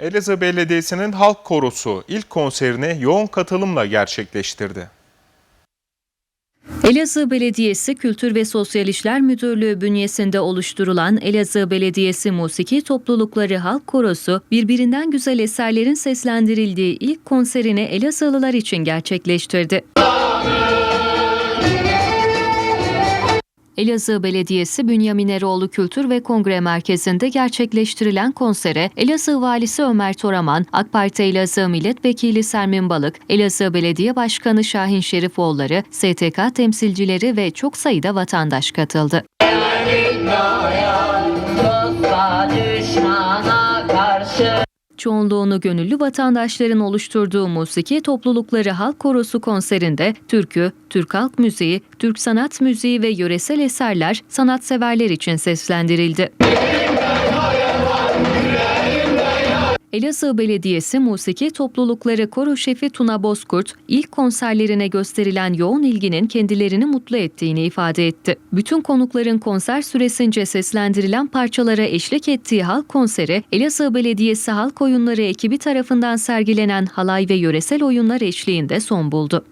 Elazığ Belediyesi'nin halk korosu ilk konserini yoğun katılımla gerçekleştirdi. Elazığ Belediyesi Kültür ve Sosyal İşler Müdürlüğü bünyesinde oluşturulan Elazığ Belediyesi Musiki Toplulukları Halk Korosu birbirinden güzel eserlerin seslendirildiği ilk konserini Elazığlılar için gerçekleştirdi. Elazığ Belediyesi Bünyamin Eroğlu Kültür ve Kongre Merkezi'nde gerçekleştirilen konsere Elazığ Valisi Ömer Toraman, AK Parti Elazığ Milletvekili Sermin Balık, Elazığ Belediye Başkanı Şahin Şerifoğulları, STK temsilcileri ve çok sayıda vatandaş katıldı. Karşı Çoğunluğunu gönüllü vatandaşların oluşturduğu musiki toplulukları halk korosu konserinde türkü, Türk halk müziği, Türk sanat müziği ve yöresel eserler sanatseverler için seslendirildi. Elazığ Belediyesi Musiki Toplulukları Koro Şefi Tuna Bozkurt, ilk konserlerine gösterilen yoğun ilginin kendilerini mutlu ettiğini ifade etti. Bütün konukların konser süresince seslendirilen parçalara eşlik ettiği halk konseri, Elazığ Belediyesi Halk Oyunları ekibi tarafından sergilenen halay ve yöresel oyunlar eşliğinde son buldu.